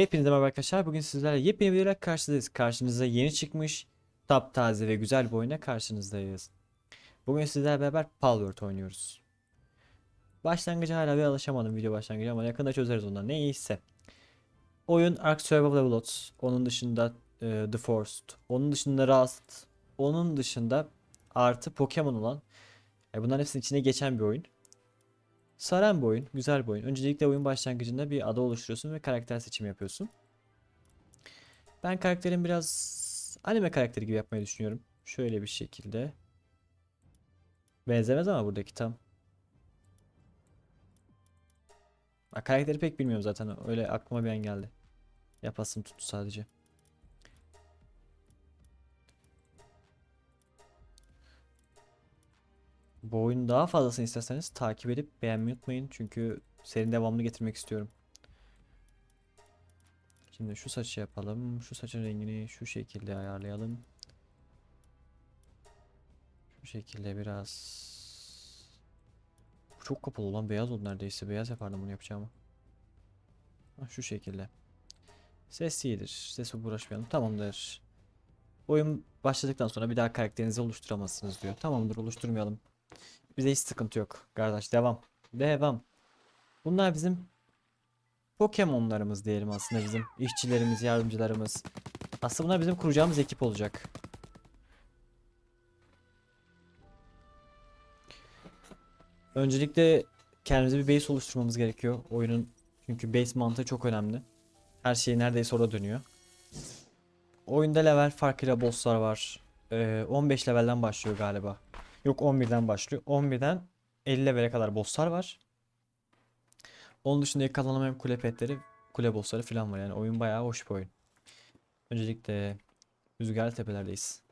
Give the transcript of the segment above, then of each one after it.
Hepinize merhaba arkadaşlar. Bugün sizlerle yepyeni bir videoyla karşınızdayız. Karşınıza yeni çıkmış taptaze ve güzel bir oyuna karşınızdayız. Bugün sizlerle beraber Palworld oynuyoruz. Başlangıcı hala bir alışamadım video başlangıcı ama yakında çözeriz ondan neyse. Oyun Ark Survival Evolved. Onun dışında e, The Forest. Onun dışında Rust. Onun dışında artı Pokemon olan. e, bunların hepsinin içine geçen bir oyun. Saran bir oyun, güzel bir oyun. Öncelikle oyun başlangıcında bir ada oluşturuyorsun ve karakter seçimi yapıyorsun. Ben karakterin biraz anime karakteri gibi yapmayı düşünüyorum. Şöyle bir şekilde. Benzemez ama buradaki tam. Karakteri pek bilmiyorum zaten. Öyle aklıma bir an geldi. Yapasım tuttu sadece. Bu oyunu daha fazlasını isterseniz takip edip beğenmeyi unutmayın. Çünkü serinin devamını getirmek istiyorum. Şimdi şu saçı yapalım. Şu saçın rengini şu şekilde ayarlayalım. Şu şekilde biraz. Bu çok kapalı olan beyaz oldu neredeyse. Beyaz yapardım bunu yapacağımı. Şu şekilde. Ses iyidir. Sesle uğraşmayalım. Tamamdır. Oyun başladıktan sonra bir daha karakterinizi oluşturamazsınız diyor. Tamamdır oluşturmayalım. Bize hiç sıkıntı yok. Kardeş devam. Devam. Bunlar bizim Pokemon'larımız diyelim aslında bizim. işçilerimiz, yardımcılarımız. Aslında bunlar bizim kuracağımız ekip olacak. Öncelikle kendimize bir base oluşturmamız gerekiyor. Oyunun çünkü base mantığı çok önemli. Her şey neredeyse orada dönüyor. Oyunda level farkıyla bosslar var. Ee, 15 levelden başlıyor galiba. Yok 11'den başlıyor. 11'den 50 level'e kadar bosslar var. Onun dışında yakalanamayan kule petleri, kule bossları falan var. Yani oyun bayağı hoş bir oyun. Öncelikle rüzgarlı tepelerdeyiz.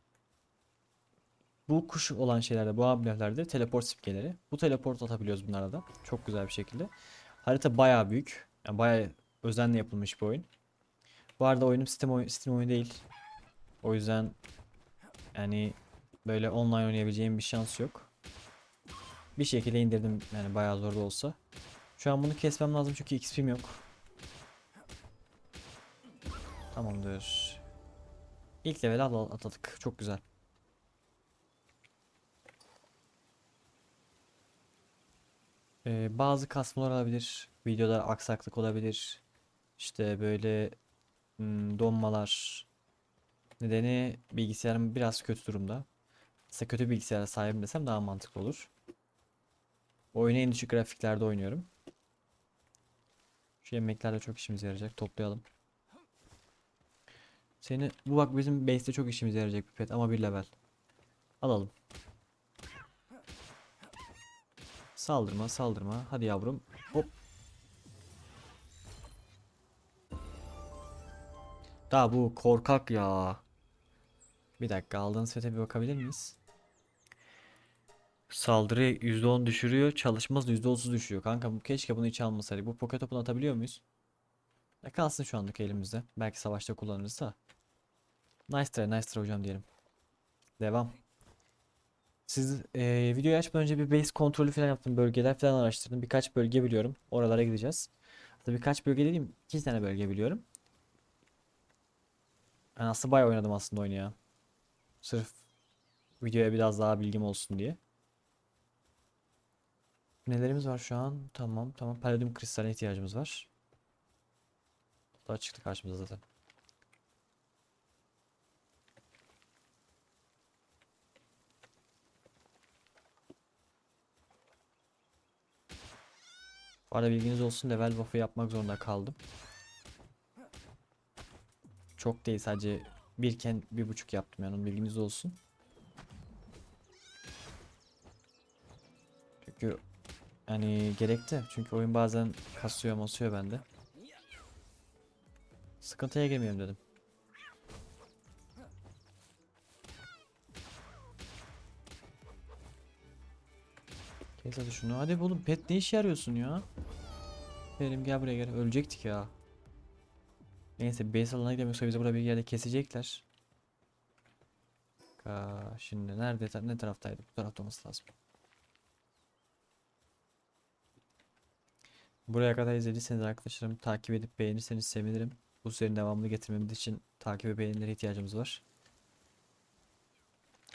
Bu kuş olan şeylerde, bu amblemlerde teleport simgeleri. Bu teleport atabiliyoruz bunlara da. Çok güzel bir şekilde. Harita bayağı büyük. Yani bayağı özenle yapılmış bir oyun. Bu arada oyunum Steam, oyun, Steam oyunu değil. O yüzden yani böyle online oynayabileceğim bir şans yok. Bir şekilde indirdim yani bayağı zor da olsa. Şu an bunu kesmem lazım çünkü XP'm yok. Tamamdır. İlk level atladık. Çok güzel. Ee, bazı kasmalar olabilir. Videoda aksaklık olabilir. İşte böyle hmm, donmalar. Nedeni bilgisayarım biraz kötü durumda. Mesela kötü bilgisayara sahibim desem daha mantıklı olur. Oyunu en düşük grafiklerde oynuyorum. Şu yemekler de çok işimize yarayacak. Toplayalım. Seni bu bak bizim base'te çok işimize yarayacak bir pet ama bir level. Alalım. Saldırma, saldırma. Hadi yavrum. Hop. Daha bu korkak ya. Bir dakika aldığınız fete bir bakabilir miyiz? Saldırı %10 düşürüyor. Çalışmaz %30 düşüyor. Kanka bu keşke bunu hiç almasaydık. Bu poket topunu atabiliyor muyuz? Ya kalsın şu anlık elimizde. Belki savaşta kullanırız da. Nice try, nice try hocam diyelim. Devam. Siz eee videoyu açmadan önce bir base kontrolü falan yaptım. Bölgeler falan araştırdım. Birkaç bölge biliyorum. Oralara gideceğiz. Hatta birkaç bölge dediğim iki tane bölge biliyorum. Ben aslında bayağı oynadım aslında oyunu ya. Sırf videoya biraz daha bilgim olsun diye. Nelerimiz var şu an? Tamam tamam. Palladium kristaline ihtiyacımız var. Daha çıktı karşımıza zaten. Bu arada bilginiz olsun level buff'ı yapmak zorunda kaldım. Çok değil sadece birken bir buçuk yaptım yani bilginiz olsun. Çünkü yani gerekti. Çünkü oyun bazen kasıyor masıyor bende. Sıkıntıya girmeyelim dedim. Kes hadi şunu. Hadi oğlum pet ne işe yarıyorsun ya? Benim gel buraya gel. Ölecektik ya. Neyse base alana gidelim yoksa bizi burada bir yerde kesecekler. Ka şimdi nerede ne taraftaydı? Bu tarafta olması lazım. Buraya kadar izlediyseniz arkadaşlarım takip edip beğenirseniz sevinirim. Bu serinin devamını getirmemiz için takip ve beğenilere ihtiyacımız var.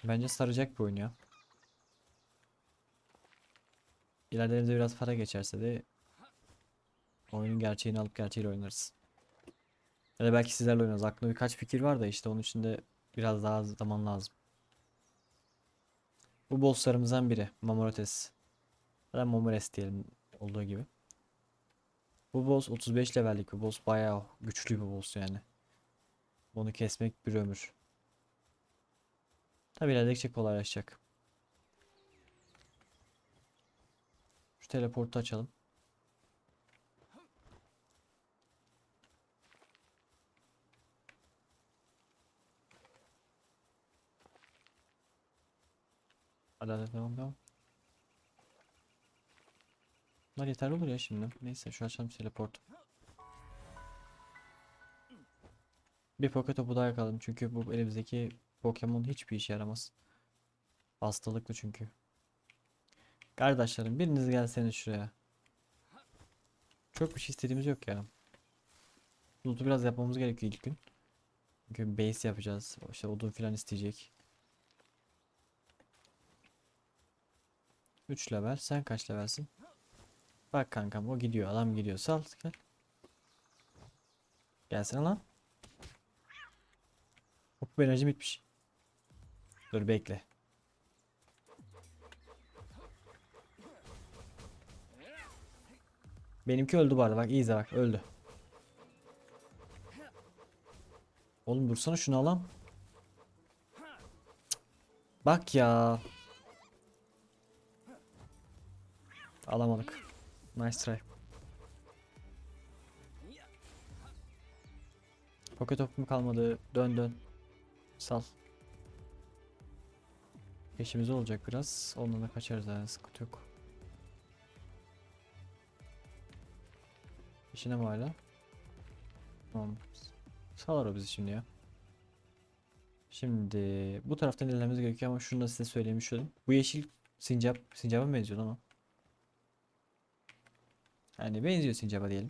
Bence saracak bir oyun ya. İleride elimize biraz para geçerse de oyunun gerçeğini alıp gerçeğiyle oynarız. Ya da belki sizlerle oynarız. Aklımda birkaç fikir var da işte onun için de biraz daha zaman lazım. Bu bosslarımızdan biri. Mamorotes. Ya da Momores diyelim olduğu gibi. Bu boss 35 levellik bir boss. Bayağı güçlü bir boss yani. Onu kesmek bir ömür. Tabi ilerledikçe kolaylaşacak. Şu teleportu açalım. Hadi hadi devam devam. Bunlar yeterli olur ya şimdi. Neyse şu açalım teleportu. Bir poket topu daha yakalım çünkü bu elimizdeki Pokemon hiçbir işe yaramaz. Hastalıklı çünkü. Kardeşlerim biriniz gelseniz şuraya. Çok bir şey istediğimiz yok ya. Loot'u biraz yapmamız gerekiyor ilk gün. Çünkü base yapacağız. İşte odun filan isteyecek. 3 level. Sen kaç levelsin? Bak kankam o gidiyor. Adam gidiyor. Sal gel. Gelsene lan. Hop bu enerjim bitmiş. Dur bekle. Benimki öldü bu arada bak iyi izle bak öldü. Oğlum dursana şunu alam. Bak ya. Alamadık. Nice try. Pocket topum kalmadı. Dön dön. Sal. Peşimizde olacak biraz. Ondan da kaçarız yani sıkıntı yok. İşine mi hala? Tamam. Salar o bizi şimdi ya. Şimdi bu taraftan ilerlememiz gerekiyor ama şunu da size söylemiş olayım. Bu yeşil sincap, sincaba mı benziyor o? Yani benziyor sincaba diyelim.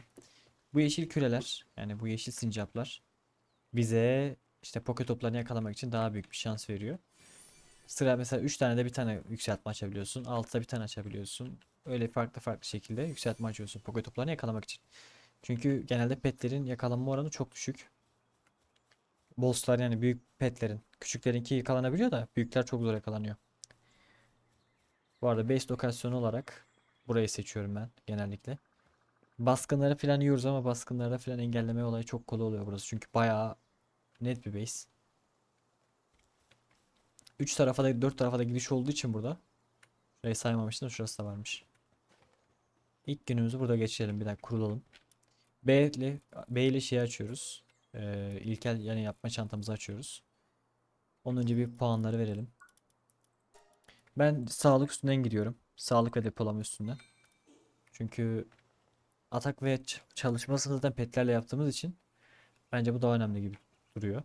Bu yeşil küreler yani bu yeşil sincaplar bize işte poke toplarını yakalamak için daha büyük bir şans veriyor. Sıra mesela 3 tane de bir tane yükseltme açabiliyorsun. 6'da bir tane açabiliyorsun. Öyle farklı farklı şekilde yükseltme açıyorsun poke toplarını yakalamak için. Çünkü genelde petlerin yakalanma oranı çok düşük. Bosslar yani büyük petlerin. Küçüklerinki yakalanabiliyor da büyükler çok zor yakalanıyor. Bu arada base lokasyonu olarak burayı seçiyorum ben genellikle. Baskınları falan yiyoruz ama baskınlarda falan engelleme olayı çok kolay oluyor burası. Çünkü bayağı net bir base. 3 tarafa da 4 tarafa da gidiş olduğu için burada. Şurayı saymamıştım şurası da varmış. İlk günümüzü burada geçirelim. Bir dakika kurulalım. B ile B ile şeyi açıyoruz. Ee, ilkel yani yapma çantamızı açıyoruz. Onun önce bir puanları verelim. Ben sağlık üstünden gidiyorum. Sağlık ve depolama üstünden. Çünkü atak ve çalışmasını zaten petlerle yaptığımız için bence bu daha önemli gibi duruyor.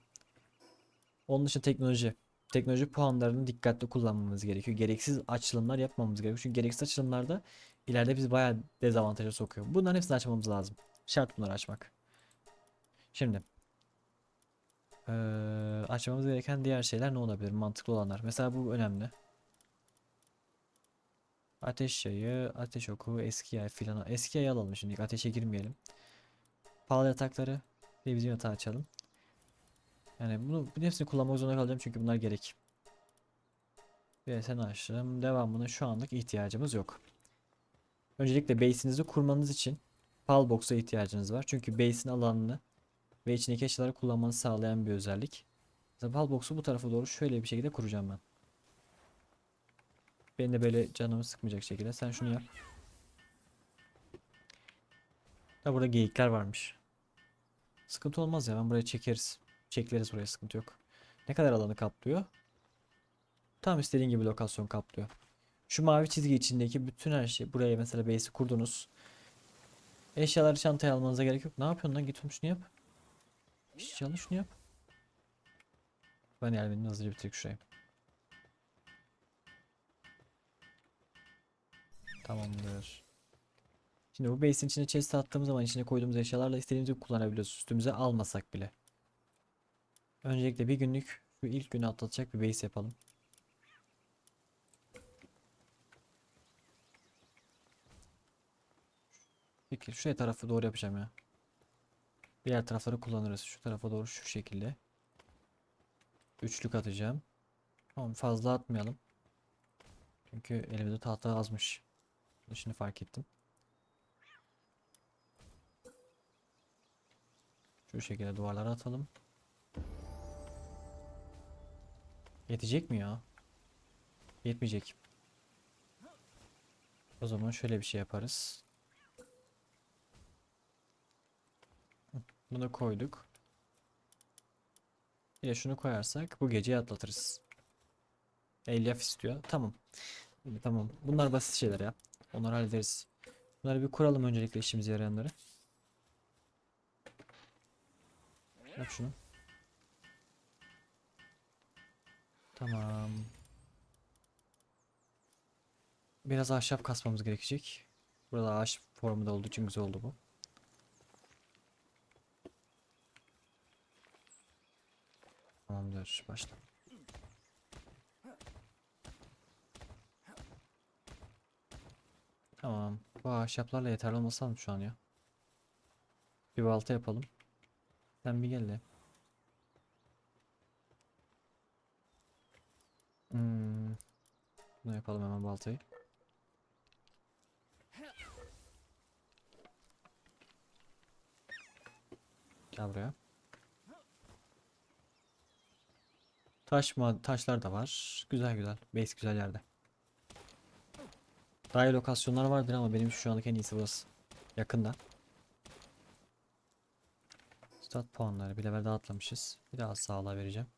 Onun için teknoloji. Teknoloji puanlarını dikkatli kullanmamız gerekiyor. Gereksiz açılımlar yapmamamız gerekiyor. Çünkü gereksiz açılımlarda ileride bizi bayağı dezavantaja sokuyor. Bunların hepsini açmamız lazım. Şart bunları açmak. Şimdi eee, açmamız gereken diğer şeyler ne olabilir? Mantıklı olanlar. Mesela bu önemli. Ateş yayı, ateş oku, eski yay filan. Eski yayı alalım şimdi. Ateşe girmeyelim. Pahalı yatakları ve bizim yatağı açalım. Yani bunu, bunu hepsini kullanmak zorunda kalacağım çünkü bunlar gerek. Ve sen açtım. Devamına şu anlık ihtiyacımız yok. Öncelikle base'inizi kurmanız için Pal Box'a ihtiyacınız var. Çünkü base'in alanını ve içindeki eşyaları kullanmanızı sağlayan bir özellik. Mesela Pal Box'u bu tarafa doğru şöyle bir şekilde kuracağım ben. Beni de böyle canımı sıkmayacak şekilde. Sen şunu yap. Da burada geyikler varmış. Sıkıntı olmaz ya ben buraya çekeriz. Çekleriz buraya sıkıntı yok. Ne kadar alanı kaplıyor? Tam istediğin gibi lokasyon kaplıyor. Şu mavi çizgi içindeki bütün her şey buraya mesela base'i kurdunuz. Eşyaları çantaya almanıza gerek yok. Ne yapıyorsun lan? Git şunu yap. Çalış şunu yap. Ben Elvin'in hızlıca bitirip şurayı. Tamamdır. Şimdi bu base'in içine chest attığımız zaman içine koyduğumuz eşyalarla istediğimizi kullanabiliyoruz. Üstümüze almasak bile. Öncelikle bir günlük şu ilk günü atlatacak bir base yapalım. Peki şu tarafı doğru yapacağım ya. Diğer tarafları kullanırız. Şu tarafa doğru şu şekilde. Üçlük atacağım. Tamam fazla atmayalım. Çünkü elimizde tahta azmış. Şimdi fark ettim. Şu şekilde duvarlara atalım. Yetecek mi ya? Yetmeyecek. O zaman şöyle bir şey yaparız. Bunu koyduk. Bir de şunu koyarsak bu geceyi atlatırız. Elyaf istiyor. Tamam. Tamam. Bunlar basit şeyler ya. Onları hallederiz. Bunları bir kuralım öncelikle işimize yarayanları. Yap şunu. Tamam. Biraz ahşap kasmamız gerekecek. Burada ağaç formunda olduğu için güzel oldu bu. Tamamdır. Başla. Tamam. Bu ahşaplarla yeterli olmasa mı şu an ya? Bir balta yapalım. Sen bir gel de. Hmm. Bunu yapalım hemen baltayı. Gel buraya. Taş ma taşlar da var. Güzel güzel. Base güzel yerde. Daha iyi lokasyonlar vardır ama benim şu anlık en iyisi burası. Yakında. Stat puanları bir level daha atlamışız. Bir daha sağlığa vereceğim.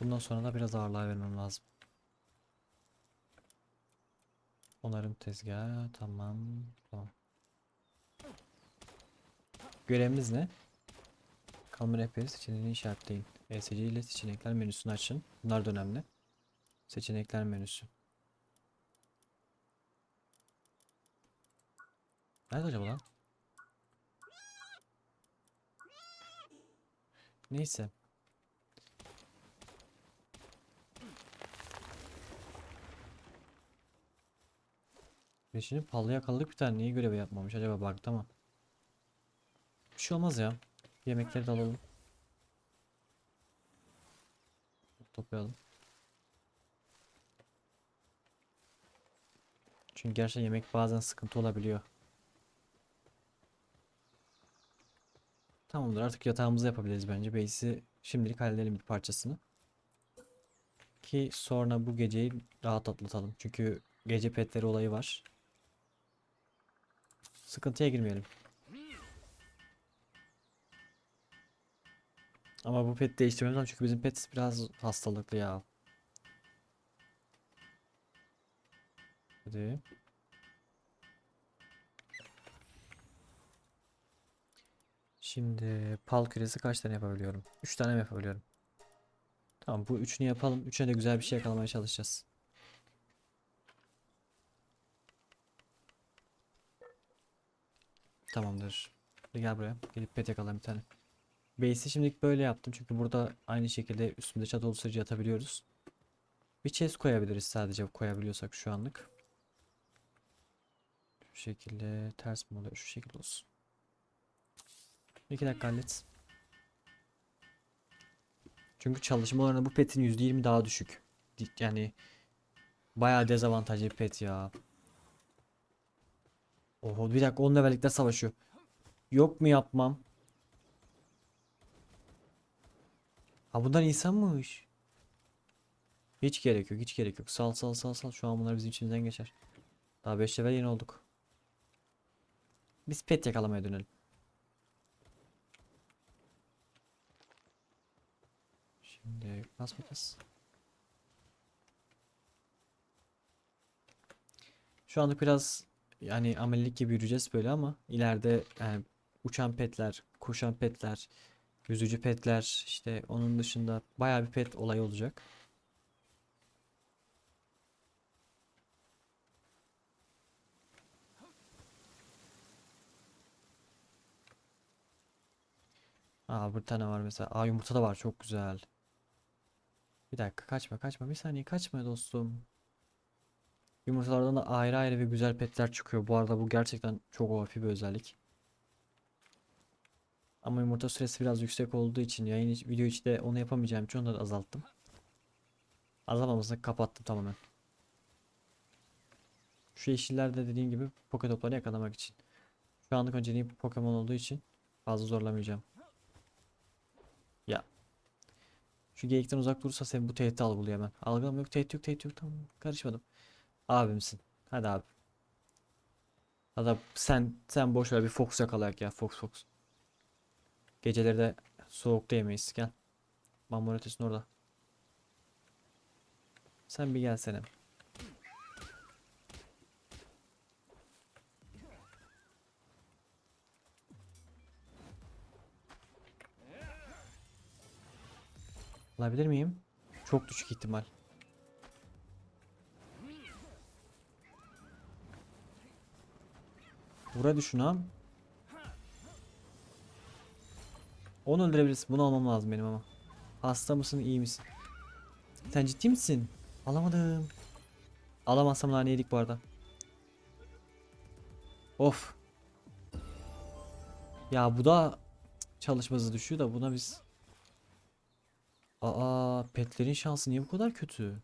Bundan sonra da biraz ağırlığa vermem lazım. Onarım tezgahı tamam. Tamam. Görevimiz ne? Kamera rehberi seçeneğini işaretleyin. ESC ile seçenekler menüsünü açın. Bunlar da önemli. Seçenekler menüsü. Nerede acaba lan? Neyse. Ve şimdi pahalı yakaladık bir tane. Niye görevi yapmamış? Acaba bug'da mı? Bir şey olmaz ya. Yemekleri de alalım. Toplayalım. Çünkü gerçekten yemek bazen sıkıntı olabiliyor. Tamamdır artık yatağımızı yapabiliriz bence. Base'i şimdilik halledelim bir parçasını. Ki sonra bu geceyi rahat atlatalım. Çünkü gece petleri olayı var. Sıkıntıya girmeyelim. Ama bu pet değiştirmemiz lazım çünkü bizim pet biraz hastalıklı ya. Hadi. Şimdi pal küresi kaç tane yapabiliyorum? 3 tane mi yapabiliyorum? Tamam bu üçünü yapalım. Üçüne de güzel bir şey yakalamaya çalışacağız. Tamamdır. Gel buraya. Gelip pet yakalayalım bir tane. Base'i şimdilik böyle yaptım çünkü burada aynı şekilde üstümüzde çatı oluşturucu yatabiliyoruz. Bir chest koyabiliriz sadece koyabiliyorsak şu anlık. Şu şekilde ters mi oluyor? Şu şekilde olsun. İki dakika hallet. Çünkü çalışma oranı bu petin %20 daha düşük. Yani bayağı dezavantajlı bir pet ya. Oho bir dakika 10 levellikler savaşıyor. Yok mu yapmam? Ha bunlar insanmış. Hiç gerek yok, hiç gerek yok. Sal sal sal sal. Şu an bunlar bizim içimizden geçer. Daha 5 level yeni olduk. Biz pet yakalamaya dönelim. Şimdi kas makas. Şu anlık biraz yani amelilik gibi yürüyeceğiz böyle ama ileride yani uçan petler, koşan petler, Yüzücü petler işte onun dışında baya bir pet olay olacak. Aa bir tane var mesela. Aa yumurta da var çok güzel. Bir dakika kaçma kaçma bir saniye kaçma dostum. Yumurtalardan da ayrı ayrı ve güzel petler çıkıyor. Bu arada bu gerçekten çok OP bir özellik. Ama yumurta süresi biraz yüksek olduğu için yayın iç- video içi de onu yapamayacağım için da azalttım. Azalmamasını kapattım tamamen. Şu yeşiller de dediğim gibi poke yakalamak için. Şu anlık önceliğim Pokemon olduğu için fazla zorlamayacağım. Ya. Şu geyikten uzak durursa sen bu tehdit algılıyor hemen. Algılam yok tehdit yok tehdit yok tamam karışmadım. Abimsin. Hadi abi. Hadi sen sen boş ver bir Fox yakalayak ya Fox Fox. Geceleri de soğukta yemeyiz gel. Bambur ötesinin orada. Sen bir gelsene. Alabilir miyim? Çok düşük ihtimal. Vur hadi şuna. Onu öldürebilirsin. Bunu almam lazım benim ama. Hasta mısın, iyi misin? Sen ciddi misin? Alamadım. Alamazsam nane yedik bu arada. Of. Ya bu da çalışma hızı düşüyor da buna biz Aa, petlerin şansı niye bu kadar kötü?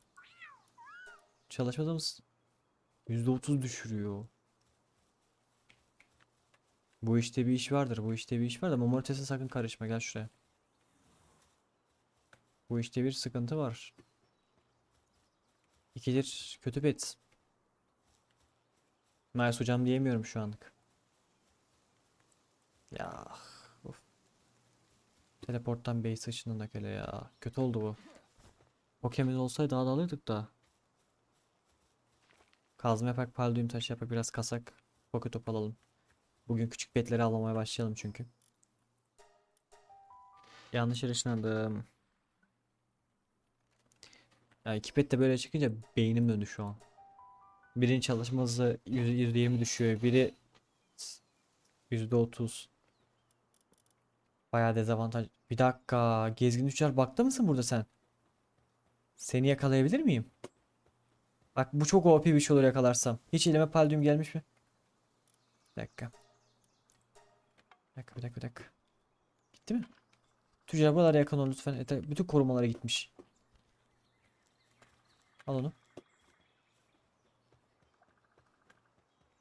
Çalışmadığımız %30 düşürüyor. Bu işte bir iş vardır. Bu işte bir iş var da Momorites'e sakın karışma. Gel şuraya. Bu işte bir sıkıntı var. İkidir kötü pet. Nice hocam diyemiyorum şu anlık. Ya of. Teleporttan base ışınlandık hele ya. Kötü oldu bu. Pokemon olsaydı daha da alırdık da. Kazma yapak, palyum taşı yapak, biraz kasak. Pocket top alalım. Bugün küçük petleri avlamaya başlayalım çünkü. Yanlış yere ışınlandım. Ya iki pet de böyle çıkınca beynim döndü şu an. Birinin çalışma hızı yüz- %20 düşüyor. Biri %30. Bayağı dezavantaj. Bir dakika. Gezgin uçar bakta mısın burada sen? Seni yakalayabilir miyim? Bak bu çok OP bir şey olur yakalarsam. Hiç elime palyum gelmiş mi? Bir dakika. Bir dakika bir dakika bir dakika. Gitti mi? Tüccar buralara yakın ol lütfen. Ete- bütün korumalara gitmiş. Al onu.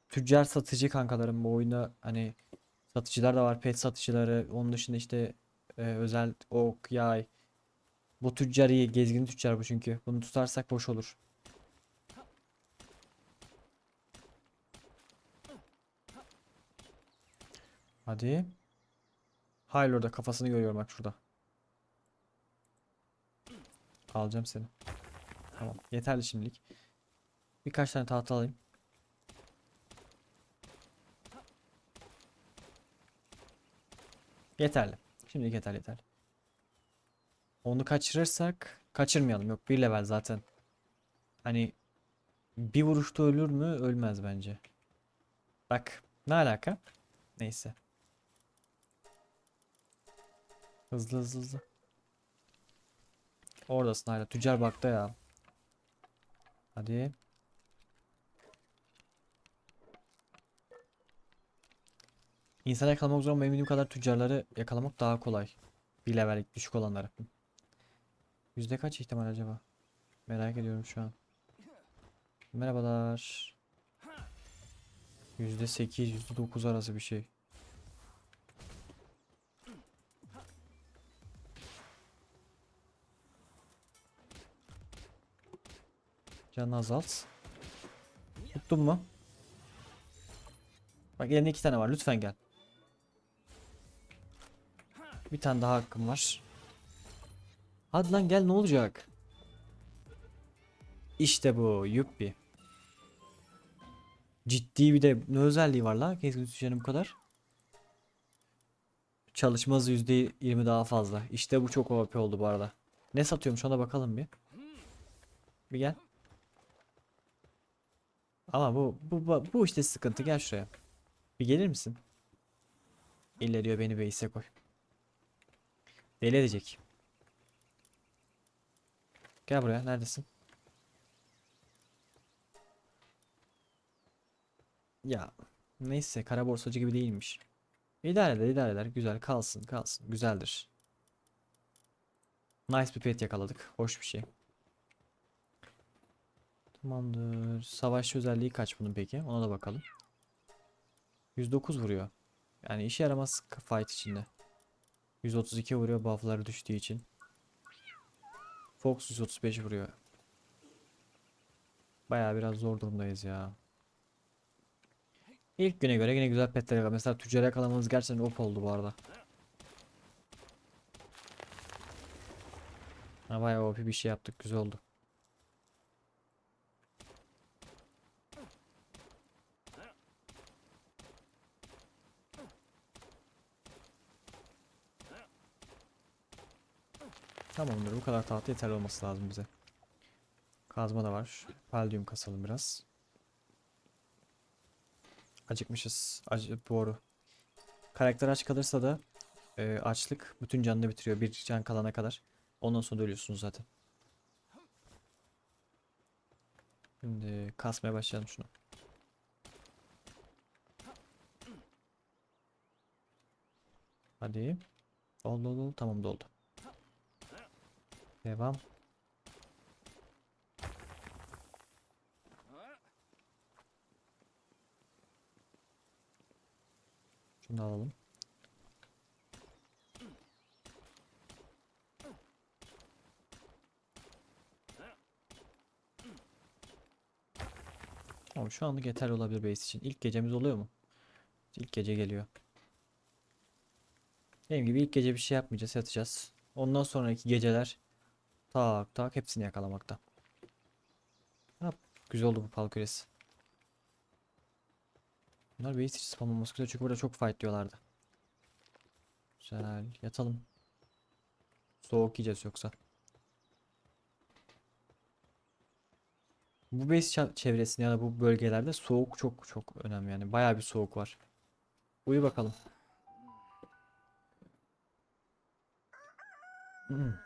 Tüccar satıcı kankalarım bu oyunda hani satıcılar da var pet satıcıları onun dışında işte e, özel ok yay bu tüccar iyi gezgin tüccar bu çünkü bunu tutarsak boş olur. Hadi. Hayır orada kafasını görüyorum bak şurada. Alacağım seni. Tamam yeterli şimdilik. Birkaç tane tahta alayım. Yeterli. Şimdilik yeterli yeterli. Onu kaçırırsak kaçırmayalım. Yok bir level zaten. Hani bir vuruşta ölür mü? Ölmez bence. Bak ne alaka? Neyse. Hızlı hızlı hızlı. Oradasın hala. Tüccar bakta ya. Hadi. İnsan yakalamak zor ama eminim kadar tüccarları yakalamak daha kolay. Bir levellik düşük olanları. Yüzde kaç ihtimal acaba? Merak ediyorum şu an. Merhabalar. Yüzde sekiz, yüzde dokuz arası bir şey. Canını azalt. Tuttun mu? Bak elinde iki tane var. Lütfen gel. Bir tane daha hakkım var. Hadi lan gel ne olacak? İşte bu. Yuppi. Ciddi bir de ne özelliği var la? Gezgin Tüccar'ın bu kadar. Çalışma hızı %20 daha fazla. İşte bu çok OP oldu bu arada. Ne satıyormuş ona bakalım bir. Bir gel. Ama bu bu bu, işte sıkıntı. Gel şuraya. Bir gelir misin? İlle diyor beni base'e koy. Deli edecek. Gel buraya. Neredesin? Ya neyse kara borsacı gibi değilmiş. İdare eder idare eder. Güzel kalsın kalsın. Güzeldir. Nice bir pet yakaladık. Hoş bir şey. Tamamdır. Savaşçı özelliği kaç bunun peki? Ona da bakalım. 109 vuruyor. Yani işe yaramaz fight içinde. 132 vuruyor buff'ları düştüğü için. Fox 135 vuruyor. Bayağı biraz zor durumdayız ya. İlk güne göre yine güzel petler yakaladık. Mesela tüccar yakalamamız gerçekten op oldu bu arada. Ha, bayağı OP bir şey yaptık. Güzel oldu. Tamamdır. Bu kadar tahta yeterli olması lazım bize. Kazma da var. Palladium kasalım biraz. Acıkmışız. Acı doğru. Karakter aç kalırsa da e, açlık bütün canını bitiriyor. Bir can kalana kadar. Ondan sonra ölüyorsunuz zaten. Şimdi kasmaya başlayalım şunu. Hadi. Oldu. oldu. Tamam doldu. Devam. Şunu alalım. Tamam şu anlık yeterli olabilir base için. İlk gecemiz oluyor mu? İlk gece geliyor. Dediğim gibi ilk gece bir şey yapmayacağız, yatacağız. Ondan sonraki geceler tak tak hepsini yakalamakta. Ha, güzel oldu bu pal küresi. Bunlar base hiç spamlaması güzel çünkü burada çok fight diyorlardı. Güzel yatalım. Soğuk yiyeceğiz yoksa. Bu base çevresinde ya da bu bölgelerde soğuk çok çok önemli yani. Bayağı bir soğuk var. Uyu bakalım. Hmm.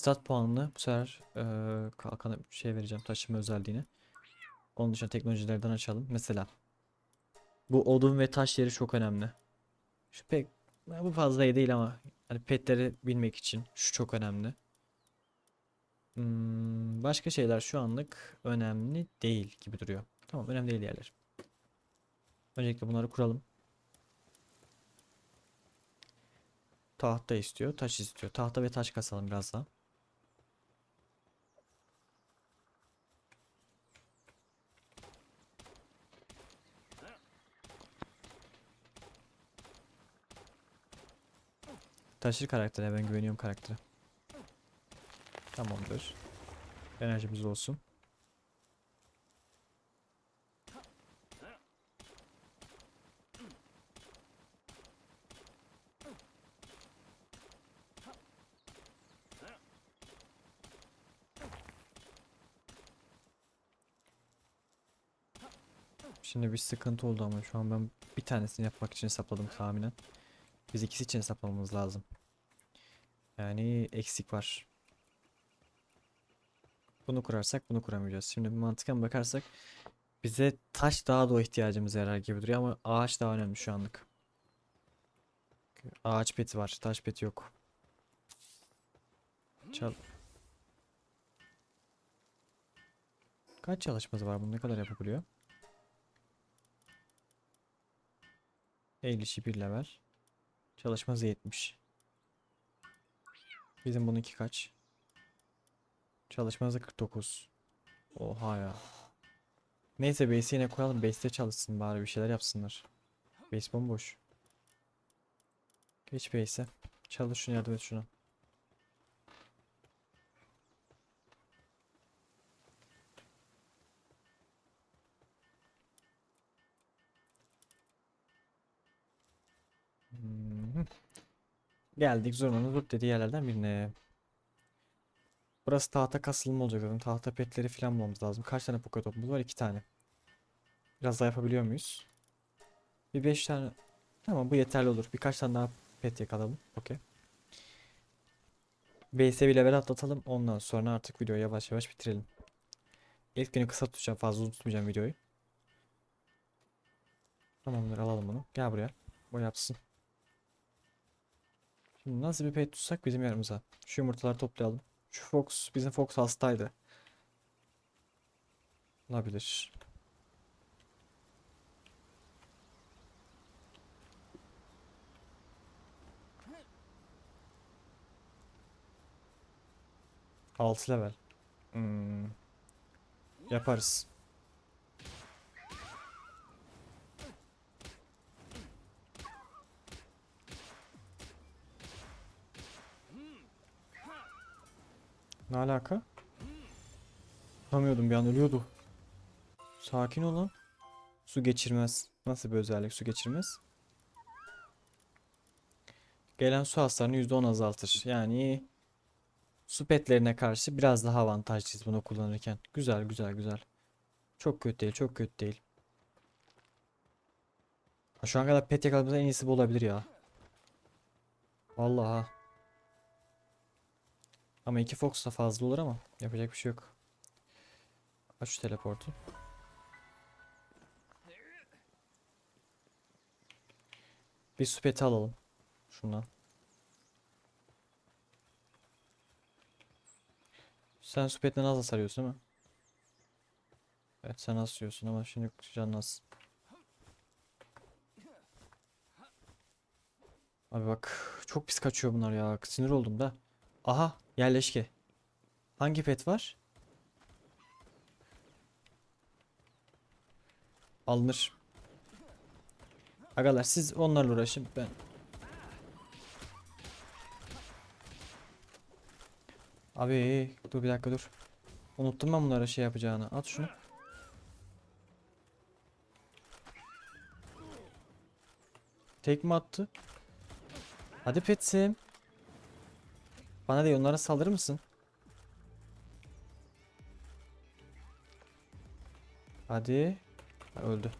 Stat puanını bu sefer eee kalkana bir şey vereceğim taşıma özelliğini. Onun dışında teknolojilerden açalım. Mesela bu odun ve taş yeri çok önemli. Şu pek bu fazla iyi değil ama hani petleri bilmek için şu çok önemli. Hmm, başka şeyler şu anlık önemli değil gibi duruyor. Tamam önemli değil yerler. Öncelikle bunları kuralım. Tahta istiyor, taş istiyor. Tahta ve taş kasalım biraz daha. Taşır karaktere ben güveniyorum karaktere. Tamamdır. Enerjimiz olsun. Şimdi bir sıkıntı oldu ama şu an ben bir tanesini yapmak için hesapladım tahminen. Biz ikisi için hesaplamamız lazım. Yani eksik var. Bunu kurarsak bunu kuramayacağız. Şimdi bir mantıken bakarsak bize taş daha da ihtiyacımız yarar gibi duruyor ama ağaç daha önemli şu anlık. Ağaç peti var, taş peti yok. Çal. Kaç çalışması var bunun ne kadar yapabiliyor? 50 işi bir level. Çalışması 70. Bizim bununki kaç? Çalışması 49. Oha ya. Neyse base'i yine koyalım. Base'te çalışsın bari bir şeyler yapsınlar. Base bomboş. Geç base'e. Çalış şunu yardım et şuna. Geldik Zurna'nın Zurt dediği yerlerden birine. Burası tahta kasılma olacak zaten. Tahta petleri falan bulmamız lazım. Kaç tane poket topumuz var? İki tane. Biraz daha yapabiliyor muyuz? Bir beş tane. Tamam bu yeterli olur. Birkaç tane daha pet yakalım. Okey. Base'e bir level atlatalım. Ondan sonra artık videoyu yavaş yavaş bitirelim. İlk günü kısa tutacağım. Fazla uzun tutmayacağım videoyu. Tamamdır alalım bunu. Gel buraya. O yapsın. Şimdi nasıl bir pet tutsak bizim yanımıza. Şu yumurtaları toplayalım. Şu Fox, bizim Fox hastaydı. Olabilir. Altı level. Hmm. Yaparız. Ne alaka? Tutamıyordum bir an ölüyordu. Sakin olun. Su geçirmez. Nasıl bir özellik su geçirmez? Gelen su hasarını %10 azaltır. Yani su petlerine karşı biraz daha avantajlıyız bunu kullanırken. Güzel güzel güzel. Çok kötü değil çok kötü değil. Şu an kadar pet yakaladığımızda en iyisi bu olabilir ya. Vallahi. Ama iki Fox da fazla olur ama yapacak bir şey yok. Aç şu teleportu. Bir su peti alalım. Şundan. Sen su petinden az hasar yiyorsun değil mi? Evet sen az yiyorsun ama şimdi canın az. Abi bak çok pis kaçıyor bunlar ya. Sinir oldum da. Aha yerleşke. Hangi pet var? Alınır. Agalar siz onlarla uğraşın ben. Abi dur bir dakika dur. Unuttum ben bunlara şey yapacağını. At şunu. Tek mi attı? Hadi petsim. Bana değil onlara saldırır mısın? Hadi. Ha, öldü.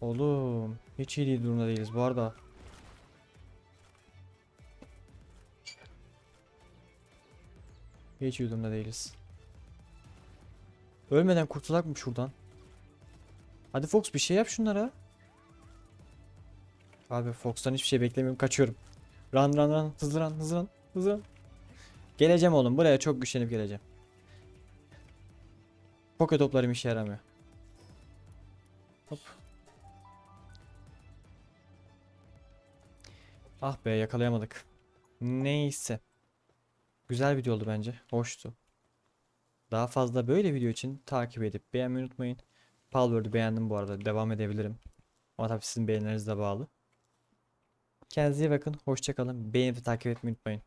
Oğlum hiç iyi değil durumda değiliz bu arada. Hiç iyi durumda değiliz. Ölmeden kurtulak mı şuradan? Hadi Fox bir şey yap şunlara. Abi Fox'tan hiçbir şey beklemiyorum. Kaçıyorum. Run run run. Hızlı run. Hızlı run. Hızlı run. Geleceğim oğlum. Buraya çok güçlenip geleceğim. Poke toplarım işe yaramıyor. Hop. Ah be yakalayamadık. Neyse. Güzel video oldu bence. Hoştu. Daha fazla böyle video için takip edip beğenmeyi unutmayın. Palworld'u beğendim bu arada. Devam edebilirim. Ama tabii sizin beğenileriniz de bağlı. Kendinize iyi bakın. Hoşçakalın. Beğenip takip etmeyi unutmayın.